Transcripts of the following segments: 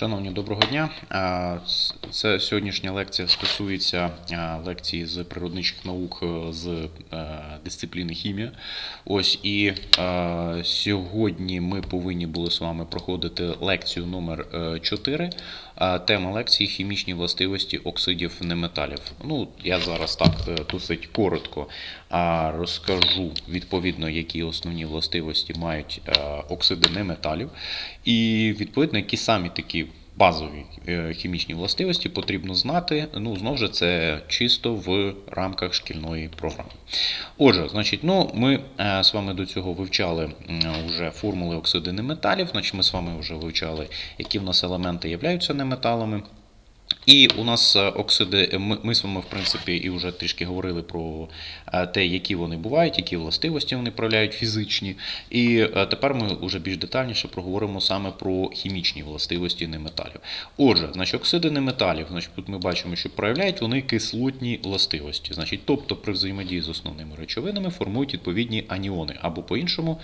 Шановні, доброго дня. Це сьогоднішня лекція стосується лекції з природничих наук е, з е, дисципліни хімія. Ось і е, сьогодні ми повинні були з вами проходити лекцію номер 4. Тема лекції хімічні властивості оксидів неметалів. Ну, я зараз так досить коротко розкажу відповідно, які основні властивості мають оксиди неметалів, і відповідно, які самі такі базові е, хімічні властивості потрібно знати. Ну, знову ж це чисто в рамках шкільної програми. Отже, значить, ну, ми е, з вами до цього вивчали вже формули оксиди неметалів, значить ми з вами вже вивчали, які в нас елементи являються неметалами. І у нас е, оксиди, ми, ми з вами, в принципі, і вже трішки говорили про е, те, які вони бувають, які властивості вони проявляють фізичні. І е, тепер ми вже більш детальніше проговоримо саме про хімічні властивості неметалів. Отже, значить, оксиди неметалів, значить, тут ми бачимо, що проявляють вони кислотні властивості. Значить, тобто при взаємодії з основними речовинами формують відповідні аніони, або по-іншому,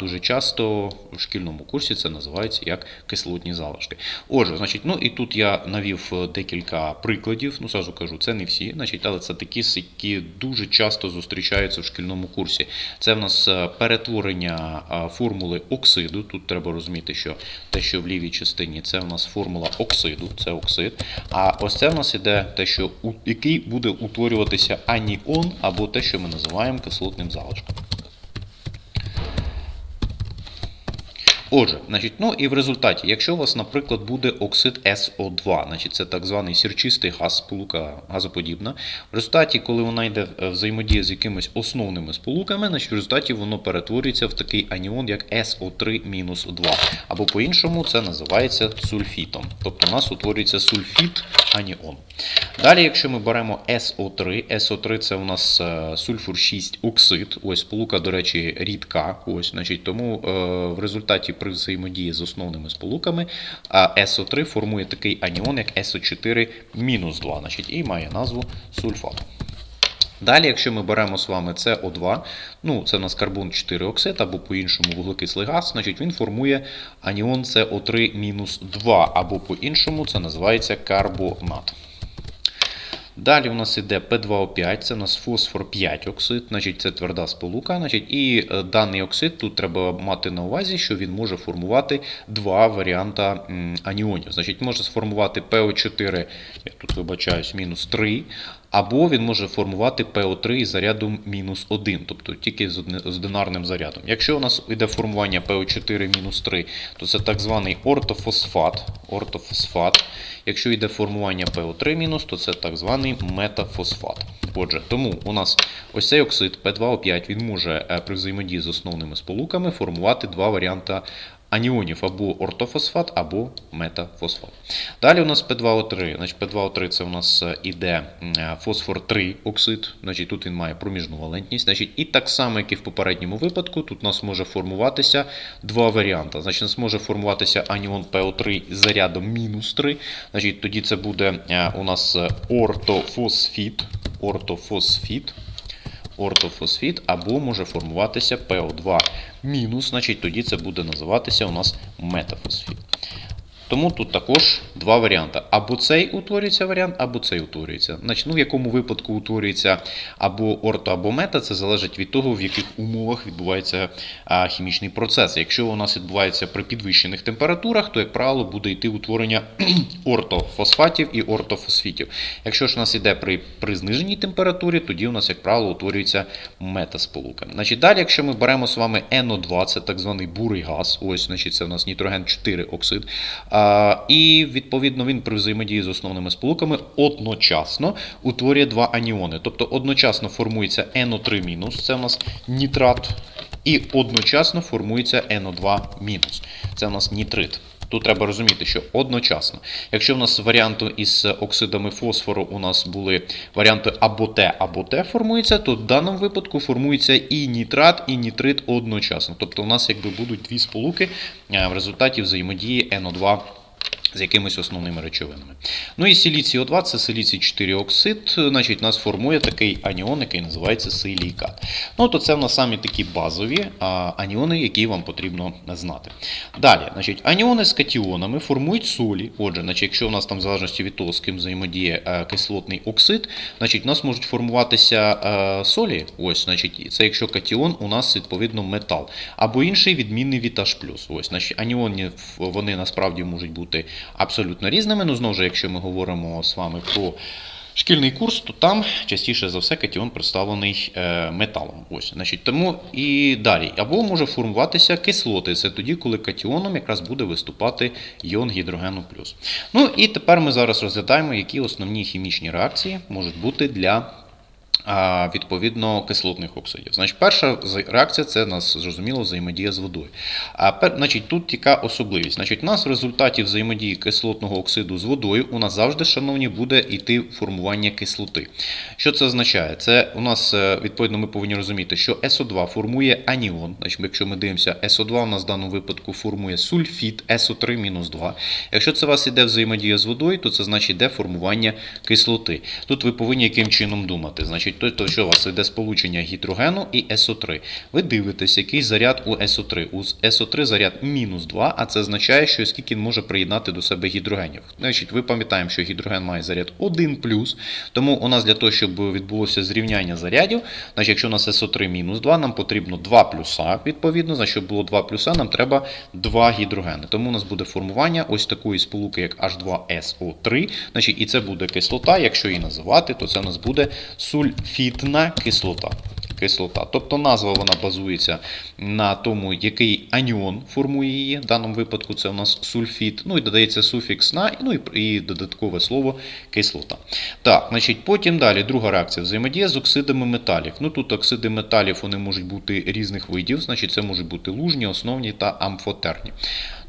дуже часто в шкільному курсі це називається як кислотні залишки. Отже, значить, ну і тут я навів е, декілька прикладів. Ну, зразу кажу, це не всі, значить, але це такі, які дуже часто зустрічаються в шкільному курсі. Це в нас е, перетворення формули оксиду. Тут треба розуміти, що те, що в лівій частині, це в нас формула оксиду, це оксид. А ось це в нас іде те, що який буде утворюватися аніон, або те, що ми називаємо кислотним залишком. Отже, значить, ну і в результаті, якщо у вас, наприклад, буде оксид СО2, значить це так званий сірчистий газ, сполука газоподібна. В результаті, коли вона йде е, взаємодія з якимись основними сполуками, значить в результаті воно перетворюється в такий аніон, як СО3-2. Або по-іншому це називається сульфітом. Тобто у нас утворюється сульфіт аніон. Далі, якщо ми беремо СО3, СО3 це у нас е, сульфур 6 оксид. Ось сполука, до речі, рідка. Ось, значить, тому е, в результаті при взаємодії з основними сполуками а СО3 формує такий аніон, як СО4-2, значить, і має назву сульфат. Далі, якщо ми беремо з вами СО2, ну це у нас карбон 4 оксид або по-іншому вуглекислий газ, значить він формує аніон СО3-2, або по-іншому це називається карбонат. Далі у нас іде P2O5, це у нас фосфор 5 оксид, значить це тверда сполука. Значить, І е, даний оксид тут треба мати на увазі, що він може формувати два варіанти аніонів. Значить, може сформувати PO4, я тут вибачаюсь, мінус 3, або він може формувати PO3 із зарядом мінус 1, тобто тільки з одинарним зарядом. Якщо у нас йде формування PO4 мінус 3, то це так званий ортофосфат. ортофосфат. Якщо йде формування PO3 мінус, то це так званий метафосфат. Отже, тому у нас ось цей оксид P2O5 він може е, при взаємодії з основними сполуками формувати два варіанти аніонів або ортофосфат, або метафосфат. Далі у нас P2O3. Значить, P2O3 це у нас е, іде е, фосфор 3 оксид, значить тут він має проміжну валентність. Значить, і так само, як і в попередньому випадку, тут у нас може формуватися два варіанти. Значить, у нас може формуватися аніон PO3 з зарядом мінус 3. Значить, тоді це буде е, у нас ортофосфіт. Ортофосфіт ортофосфіт, або може формуватися ПО2 мінус, значить тоді це буде називатися у нас метафосфіт. Тому тут також два варіанти. Або цей утворюється варіант, або цей утворюється. Значить, ну, в якому випадку утворюється або орто, або мета, це залежить від того, в яких умовах відбувається хімічний процес. Якщо у нас відбувається при підвищених температурах, то, як правило, буде йти утворення ортофосфатів і ортофосфітів. Якщо ж у нас іде при, при зниженій температурі, тоді у нас, як правило, утворюється метасполука. Значить, далі, якщо ми беремо з вами NO2, це так званий бурий газ, ось, значить, це у нас нітроген 4 оксид. І відповідно він при взаємодії з основними сполуками одночасно утворює два аніони. Тобто одночасно формується NO3-, це у нас нітрат, і одночасно формується NO2-. Це у нас нітрит. Тут треба розуміти, що одночасно. Якщо в нас варіанти із оксидами фосфору у нас були варіанти або Т, або Т формується, то в даному випадку формується і нітрат, і нітрит одночасно. Тобто у нас якби будуть дві сполуки е, в результаті взаємодії NO2 з якимись основними речовинами. Ну і силіцій О2 це силіцій 4 оксид, значить, нас формує такий аніон, який називається силійкат. Ну, то це в нас самі такі базові аніони, які вам потрібно знати. Далі, значить, аніони з катіонами формують солі. Отже, значить, якщо у нас там в залежності від того, з ким взаємодіє е, кислотний оксид, значить, у нас можуть формуватися е, солі. Ось, значить, це якщо катіон у нас відповідно метал, або інший відмінний від H+. Ось, значить, аніони вони насправді можуть бути абсолютно різними. Ну, знову ж, якщо ми говоримо з вами про шкільний курс, то там частіше за все катіон представлений е, металом. Ось, значить, тому і далі. Або може формуватися кислоти. Це тоді, коли катіоном якраз буде виступати іон гідрогену плюс. Ну і тепер ми зараз розглядаємо, які основні хімічні реакції можуть бути для. Відповідно, кислотних оксидів. Значить, перша реакція це нас зрозуміло взаємодія з водою. А пер, значить, тут яка особливість? Значить, у нас в результаті взаємодії кислотного оксиду з водою у нас завжди, шановні, буде йти формування кислоти. Що це означає? Це у нас е, відповідно ми повинні розуміти, що СО2 формує аніон. Значить, якщо ми дивимося, СО2 у нас в даному випадку формує сульфід СО3-2. Якщо це у вас іде взаємодія з водою, то це значить йде формування кислоти. Тут ви повинні яким чином думати. Значить, то, то що у вас іде сполучення гідрогену і СО3. Ви дивитесь, який заряд у СО3. У СО3 заряд мінус 2, а це означає, що скільки він може приєднати до себе гідрогенів. Значить, ви пам'ятаємо, що гідроген має заряд 1 тому у нас для того, щоб відбулося зрівняння зарядів, значить, якщо у нас СО3 мінус 2, нам потрібно 2 плюса, відповідно, значить, щоб було 2 плюса, нам треба 2 гідрогени. Тому у нас буде формування ось такої сполуки, як H2SO3, значить, і це буде кислота, якщо її називати, то це у нас буде сульфітна кислота. Кислота. Тобто назва вона базується на тому, який аніон формує її. В даному випадку це у нас сульфід. Ну і додається суфікс на, ну і, і додаткове слово кислота. Так, значить, потім далі друга реакція взаємодія з оксидами металів. Ну тут оксиди металів вони можуть бути різних видів, значить це можуть бути лужні, основні та амфотерні.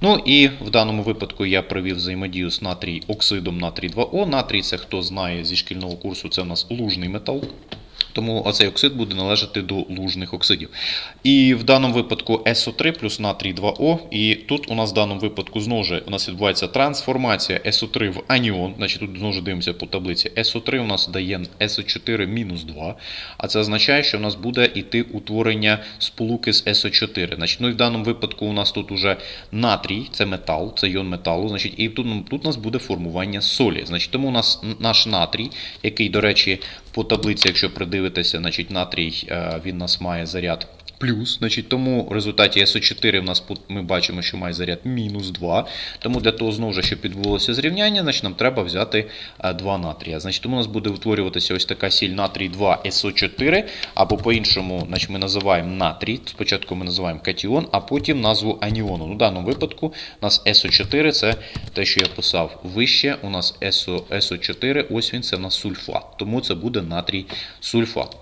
Ну і в даному випадку я провів взаємодію з натрій оксидом натрій 2О. Натрій це хто знає зі шкільного курсу, це у нас лужний метал. Тому оцей оксид буде належати до лужних оксидів. І в даному випадку СО3 плюс натрій 2О. І тут у нас в даному випадку знову ж у нас відбувається трансформація СО3 в аніон. Значить, тут знову ж дивимося по таблиці. СО3 у нас дає СО4 мінус 2. А це означає, що у нас буде йти утворення сполуки з СО4. Значить, ну і в даному випадку у нас тут уже натрій, це метал, це іон металу. Значить, і тут, тут у нас буде формування солі. Значить, тому у нас наш натрій, який, до речі, по таблиці, якщо придивитися, значить натрій е, він нас має заряд плюс. Значить, тому в результаті СО4 в нас ми бачимо, що має заряд мінус 2. Тому для того, знову ж, щоб відбулося зрівняння, значить, нам треба взяти 2 натрія. Значить, тому у нас буде утворюватися ось така сіль натрій 2 СО4, або по-іншому значить, ми називаємо натрій. Спочатку ми називаємо катіон, а потім назву аніону. Ну, в даному випадку у нас СО4 це те, що я писав вище. У нас СО, СО4, ось він це у нас сульфат. Тому це буде натрій сульфат.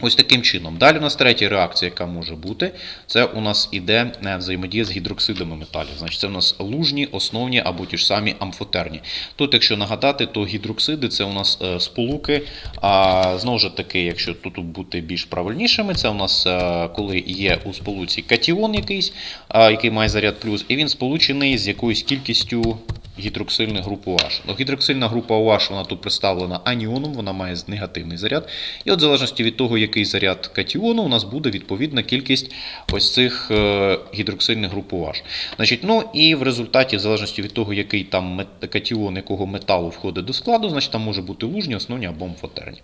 Ось таким чином. Далі у нас третя реакція, яка може бути, це у нас іде е, взаємодія з гідроксидами металів. Значить, це у нас лужні, основні або ті ж самі амфотерні. Тут, якщо нагадати, то гідроксиди це у нас е, сполуки. А знову ж таки, якщо тут бути більш правильнішими, це у нас е, коли є у сполуці катіон якийсь, який має заряд плюс, і він сполучений з якоюсь кількістю гідроксильних груп OH. Ну, гідроксильна група OH, вона тут представлена аніоном, вона має негативний заряд. І от в залежності від того, який заряд катіону, у нас буде відповідна кількість ось цих е, гідроксильних груп OH. Значить, ну і в результаті, в залежності від того, який там катіон, якого металу входить до складу, значить там може бути лужні, основні або амфотерні.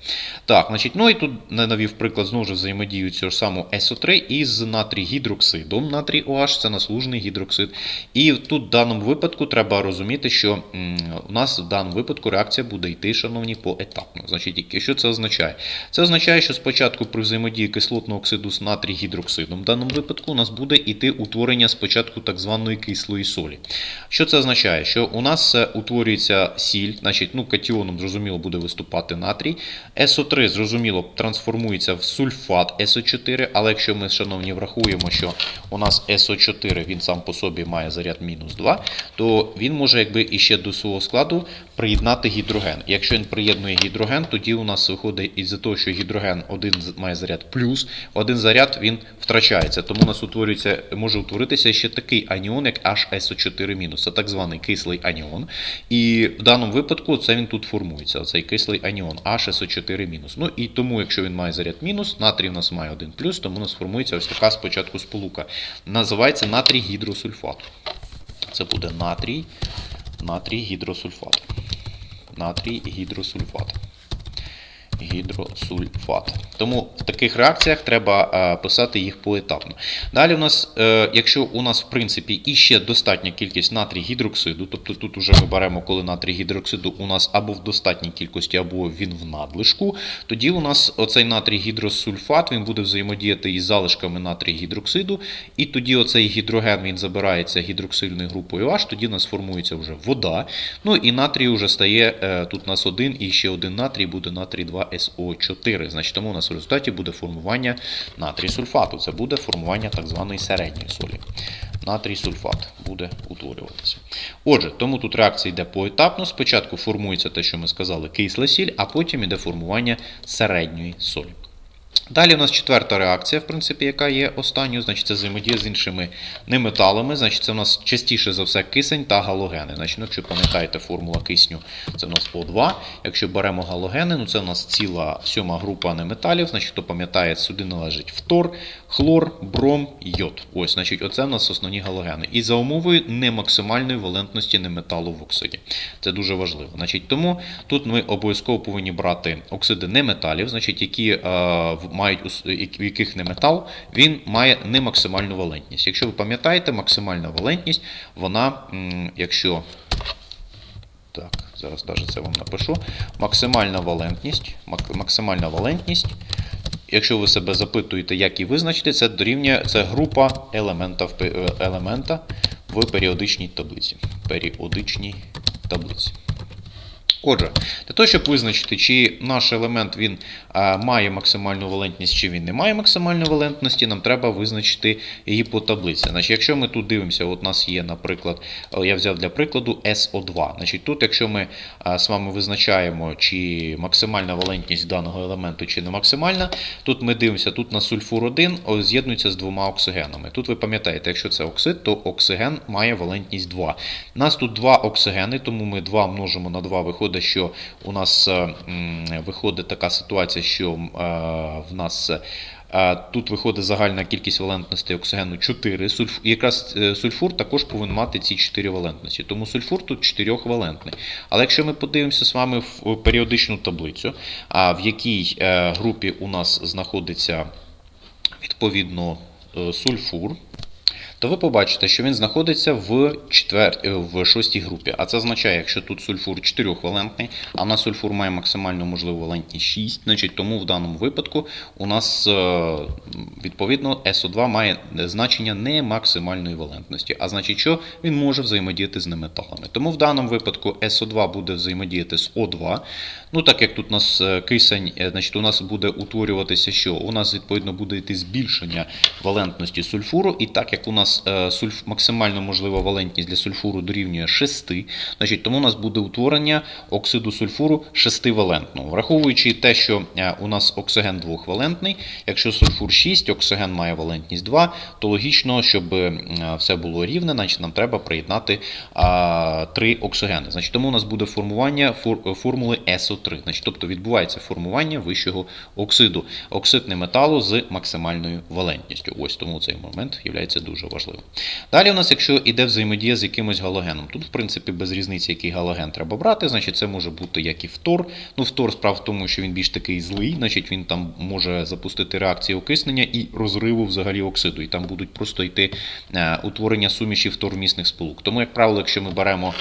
Так, значить, ну і тут навів приклад знову ж взаємодію цього ж самого СО3 із натрій гідроксидом. Натрій OH це наслужний гідроксид. І тут в даному випадку треба розуміти, що у нас в даному випадку реакція буде йти, шановні, поетапно. Значить, що це означає? Це означає, що спочатку при взаємодії кислотного оксиду з натрій гідроксидом, в даному випадку у нас буде йти утворення спочатку так званої кислої солі. Що це означає? Що у нас е, утворюється сіль, значить, ну, катіоном, зрозуміло, буде виступати натрій. СО3, зрозуміло, трансформується в сульфат СО4, але якщо ми, шановні, врахуємо, що у нас СО4 він сам по собі має заряд мінус 2, то він може якби якби іще до свого складу приєднати гідроген. Якщо він приєднує гідроген, тоді у нас виходить із-за того, що гідроген один має заряд плюс, один заряд він втрачається. Тому у нас утворюється, може утворитися ще такий аніон, як HSO4-. Це так званий кислий аніон. І в даному випадку це він тут формується, оцей кислий аніон HSO4-. Ну і тому, якщо він має заряд мінус, натрій у нас має один плюс, тому у нас формується ось така спочатку сполука. Називається натрій гідросульфат. Це буде натрій, натрій гідросульфат. Натрій гідросульфат. Гідросульфат. Тому в таких реакціях треба е, писати їх поетапно. Далі у нас, е, якщо у нас в принципі іще достатня кількість натрій гідроксиду, тобто тут вже ми беремо, коли натрій гідроксиду у нас або в достатній кількості, або він в надлишку, тоді у нас оцей натрій гідросульфат він буде взаємодіяти із залишками натрій гідроксиду, і тоді оцей гідроген він забирається гідроксильною групою H, тоді у нас формується вже вода. Ну і натрій вже стає е, тут у нас один і ще один натрій буде натрій 2SO4. Значить, тому у нас в результаті буде формування натрій сульфату. Це буде формування так званої середньої солі. Натрій сульфат буде утворюватися. Отже, тому тут реакція йде поетапно. Спочатку формується те, що ми сказали, кисла сіль, а потім йде формування середньої солі. Далі у нас четверта реакція, в принципі, яка є останньою, значить це взаємодія з іншими неметалами. Значить, це у нас частіше за все кисень та галогени. Значить, ну, якщо пам'ятаєте, формула кисню це у нас О2. Якщо беремо галогени, ну це у нас ціла сьома група неметалів. Значить, хто пам'ятає, сюди належить фтор, хлор, бром, йод. Ось, значить, оце у нас основні галогени. І за умовою не максимальної валентності неметалу в оксиді. Це дуже важливо. Значить, тому тут ми обов'язково повинні брати оксиди неметалів, значить, які е, в- мають в яких не метал, він має не максимальну валентність. Якщо ви пам'ятаєте, максимальна валентність, вона, якщо так, зараз навіть це вам напишу. Максимальна валентність. мак- Максимальна валентність. Якщо ви себе запитуєте, як її визначити, це дорівнює це група елемента в, е, елемента в періодичній таблиці. Періодичній таблиці. Отже, для того, щоб визначити, чи наш елемент він має максимальну валентність, чи він не має максимальної валентності, нам треба визначити її по таблиці. Значить, якщо ми тут дивимося, от у нас є, наприклад, я взяв для прикладу SO2. Значить, тут, якщо ми з вами визначаємо, чи максимальна валентність даного елементу, чи не максимальна, тут ми дивимося, тут на сульфур 1 з'єднується з двома оксигенами. Тут ви пам'ятаєте, якщо це оксид, то оксиген має валентність 2. У нас тут два оксигени, тому ми 2 множимо на 2, виходить, що у нас е, виходить така ситуація, що е, в нас. е, Тут виходить загальна кількість валентностей оксигену 4. Сульф... Якраз сульфур також повинен мати ці 4 валентності. Тому сульфур тут 4 валентний. Але якщо ми подивимося з вами в періодичну таблицю, в якій групі у нас знаходиться відповідно сульфур, то ви побачите, що він знаходиться в четвер... е, в шостій групі. А це означає, якщо тут сульфур 4-валентний, а в нас сульфур має максимальну можливу валентність 6, значить тому в даному випадку у нас е, відповідно СО2 має значення не максимальної валентності. А значить, що він може взаємодіяти з неметалами. Тому в даному випадку СО2 буде взаємодіяти з О2. Ну так як тут у нас е, кисень, значить у нас буде утворюватися, що у нас відповідно буде йти збільшення валентності сульфуру, і так як у нас е, сульф, максимально можлива валентність для сульфуру дорівнює 6, значить тому у нас буде утворення оксиду сульфуру 6-валентного. Враховуючи те, що е, у нас оксиген двохвалентний, якщо сульфур 6, оксиген має валентність 2, то логічно, щоб е, все було рівне, значить нам треба приєднати 3 оксигени. Значить, тому у нас буде формування формули СО3. Значить, тобто відбувається формування вищого оксиду. Оксид неметалу з максимальною валентністю. Ось тому цей момент є дуже важливим. Далі у нас, якщо йде взаємодія з якимось галогеном, тут, в принципі, без різниці, який галоген треба брати, значить це може бути як і фтор. Ну, фтор справа в тому, що він більш такий злий, значить він там може запустити реакції окиснення і розриву взагалі оксиду. І там будуть просто йти е, утворення суміші втормісних сполук. Тому, як правило, якщо ми беремо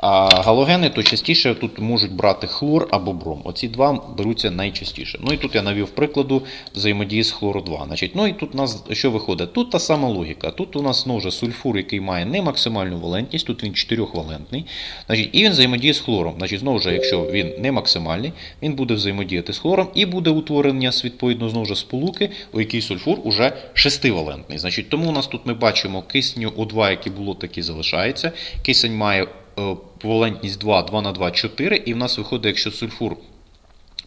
галогени, то частіше тут можуть брати хлор або бром. Оці два беруться найчастіше. Ну і тут я навів прикладу взаємодії з хлору 2. Значить, ну і тут у нас що виходить? Тут та сама логіка. Тут у нас знову ж сульфур, який має не максимальну валентність, тут він 4-валентний. Значить, і він взаємодіє з хлором. Значить, знову ж, якщо він не максимальний, він буде взаємодіяти з хлором і буде утворення відповідно знову ж сполуки, у якій сульфур уже 6-валентний. Значить, тому у нас тут ми бачимо кисню О2, яке було, так залишається. Кисень має е, валентність 2, 2 на 2, 4, і в нас виходить, якщо сульфур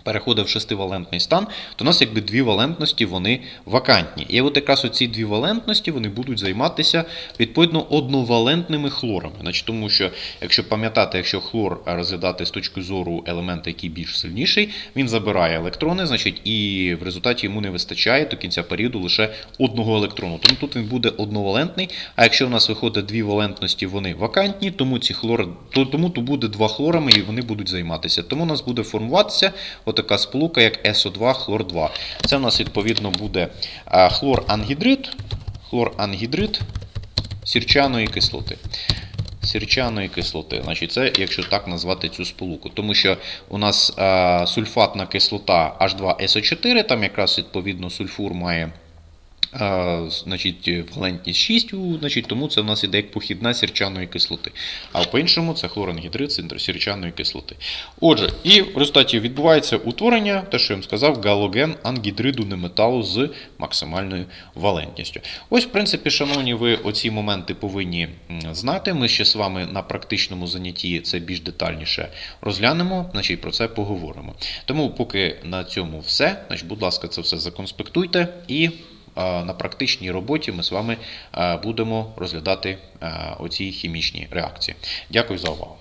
переходить в шестивалентний стан, то у нас якби дві валентності вони вакантні. І от якраз оці дві валентності вони будуть займатися відповідно одновалентними хлорами. Значить, тому що, якщо пам'ятати, якщо хлор розглядати з точки зору елемента, який більш сильніший, він забирає електрони, значить, і в результаті йому не вистачає до кінця періоду лише одного електрону. Тому тут він буде одновалентний. А якщо в нас виходить дві валентності, вони вакантні, тому ці хлори, то, тому тут буде два хлорами і вони будуть займатися. Тому у нас буде формуватися отака сполука, як СО2, хлор 2. Це в нас відповідно буде хлорангідрид, хлорангідрид сірчаної кислоти. Сірчаної кислоти, значить, це якщо так назвати цю сполуку. Тому що у нас а, сульфатна кислота H2SO4, там якраз відповідно сульфур має а, значить, валентність 6, значить, тому це в нас іде як похідна сірчаної кислоти. А по-іншому це хлорангідрид сірчаної кислоти. Отже, і в результаті відбувається утворення, те, що я вам сказав, галоген ангідриду неметалу з максимальною валентністю. Ось, в принципі, шановні, ви оці моменти повинні знати. Ми ще з вами на практичному занятті це більш детальніше розглянемо, значить про це поговоримо. Тому, поки на цьому все, значить, будь ласка, це все законспектуйте і. На практичній роботі ми з вами будемо розглядати а, оці хімічні реакції. Дякую за увагу.